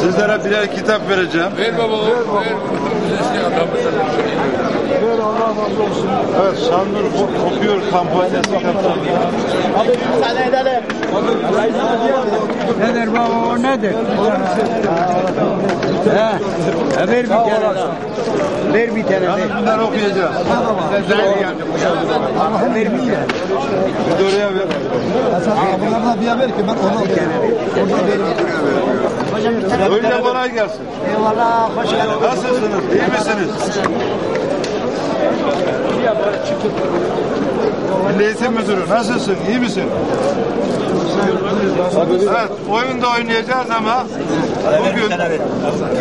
Sizlere birer kitap vereceğim. Ver baba, ver. Eski adamımızın Ver Allah razı olsun. Evet, Şanlıurfa kokuyor kampanyası kapsamında. Nedir baba o nedir? He ver bir tane daha. Ver bir tane ver. Bunları okuyacağız. Ver bir tane. Bir de oraya ver. Bunlardan bir ver ki ben onu Önce kolay gelsin. Eyvallah, hoş geldin. Nasılsınız? İyi misiniz? Milli Eğitim Müdürü nasılsın? İyi misin? Evet, oyun da oynayacağız ama bugün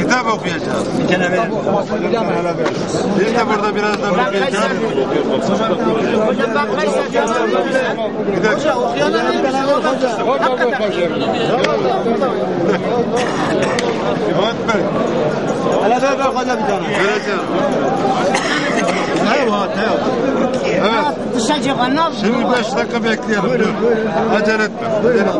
kitap okuyacağız. Biz de burada birazdan okuyacağız. Bir dakika. İmat Bey, Hele ver koca bir tane. vereceğim. Evet. Dışarı çıkan ne yapsın? Şimdi beş dakika bekleyelim. Dur. Acele etme. Acele etme.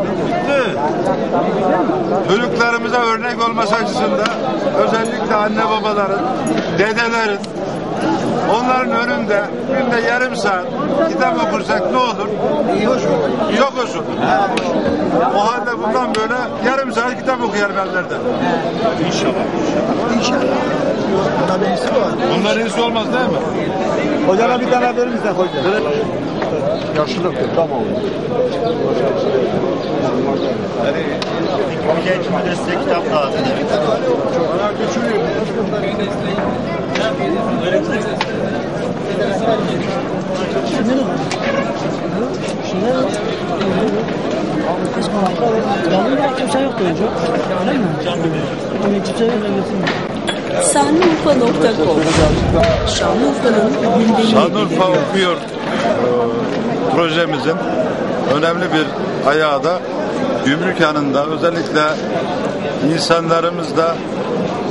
Çocuklarımıza örnek olması açısından özellikle anne babaların, dedelerin onların önünde günde yarım saat kitap okursak ne olur? Çok hoş olur. O halde bundan böyle yarım saat kitap okuyalım evlerde. İnşallah. İnşallah. Bunların iyisi var. Bunların iyisi olmaz değil mi? Hocana bir tane verir misin hoca? Yaşlılık tamam. Genç müdürse kitap lazım. Yanında kimse yoktu önce. Öyle mi? Öyle kimse yok. Gündemi Şanlıurfa okuyor e, projemizin önemli bir ayağı da gümrük yanında özellikle insanlarımızla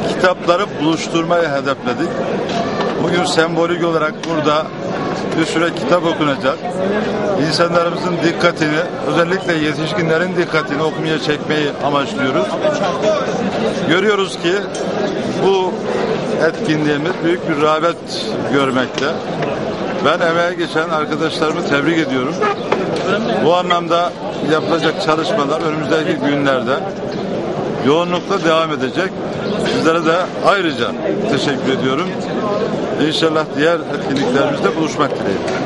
kitapları buluşturmayı hedefledik. Bugün sembolik olarak burada bir süre kitap okunacak. İnsanlarımızın dikkatini, özellikle yetişkinlerin dikkatini okumaya çekmeyi amaçlıyoruz. Görüyoruz ki bu etkinliğimiz büyük bir rağbet görmekte. Ben emeğe geçen arkadaşlarımı tebrik ediyorum. Bu anlamda yapılacak çalışmalar önümüzdeki günlerde yoğunlukla devam edecek. Sizlere de ayrıca teşekkür ediyorum. İnşallah diğer etkinliklerimizde buluşmak dileğiyle.